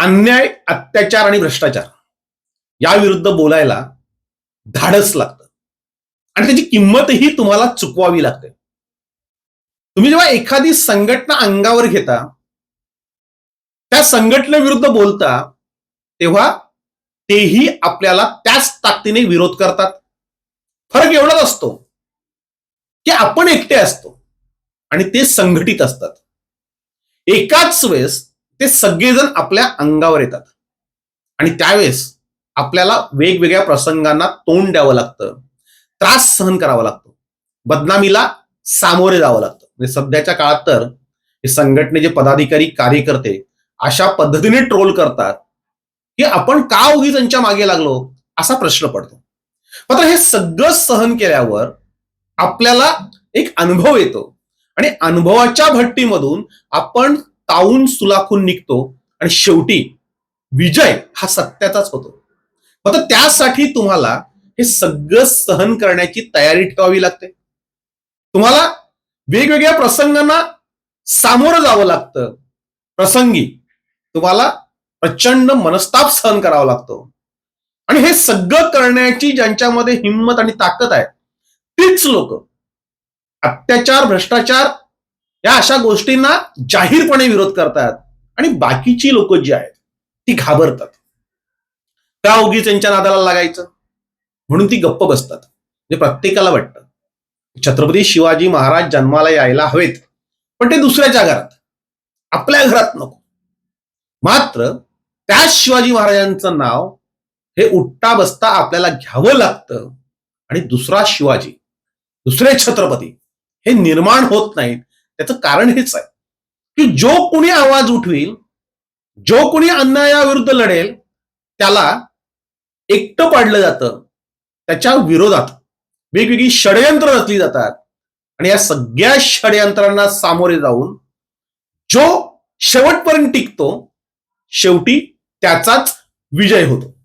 अन्याय अत्याचार आणि भ्रष्टाचार याविरुद्ध बोलायला धाडस लागतं. आणि त्याची किंमतही तुम्हाला चुकवावी लागते. तुम्ही जेव्हा एखादी संघटना अंगावर घेता त्या संघटनेविरुद्ध बोलता तेव्हा तेही आपल्याला त्याच ताकदीने विरोध करतात. फरक एवढाच असतो की आपण एकटे असतो आणि ते संघटित असतात. एकाच वेळेस ते सगळेजण आपल्या अंगावर येतात. आणि त्यावेळेस आपल्याला वेगवेगळ्या प्रसंगांना तोंड द्यावं लागतं. त्रास सहन करावा लागतो. बदनामीला सामोरे जावं लागतं. म्हणजे सध्याच्या काळात तर हे संघटनेचे पदाधिकारी कार्यकर्ते अशा पद्धतीने ट्रोल करतात की आपण का उगी त्यांच्या मागे लागलो असा प्रश्न पडतो. मात्र हे सगळं सहन केल्यावर आपल्याला एक अनुभव येतो. आणि अनुभवाच्या भट्टीमधून आपण ताऊन सुलाखून निघतो आणि शेवटी विजय हा सत्याचाच होतो. मग त्यासाठी तुम्हाला हे सगळं सहन करण्याची तयारी ठेवावी लागते. तुम्हाला वेगवेगळ्या प्रसंगांना सामोरं जावं लागतं. प्रसंगी तुम्हाला प्रचंड मनस्ताप सहन करावा लागतो. आणि हे सगळं करण्याची ज्यांच्यामध्ये हिंमत आणि ताकद आहे तीच लोक. अत्याचार भ्रष्टाचार या अशा गोष्टींना जाहीरपणे विरोध करतात आणि बाकीची लोक जी आहेत ती घाबरतात. का उगीच त्यांच्या नादाला लागायचं? म्हणून ती गप्प बसतात. म्हणजे प्रत्येकाला वाटतं छत्रपती शिवाजी महाराज जन्माला यायला हवेत पण ते दुसऱ्याच्या घरात आपल्या घरात नको. मात्र त्याच शिवाजी महाराजांचं नाव हे उठता बसता आपल्याला घ्यावं लागतं आणि दुसरा शिवाजी दुसरे छत्रपती हे निर्माण होत नाहीत त्याचं कारण हेच आहे. की जो कोणी आवाज उठवेल जो कोणी अन्यायाविरुद्ध लढेल त्याला एकटं पाडलं जातं त्याच्या विरोधात. वेगवेगळी षडयंत्र रचली जातात. आणि या सगळ्या षडयंत्रांना सामोरे जाऊन जो शेवटपर्यंत टिकतो शेवटी त्याचाच विजय होतो.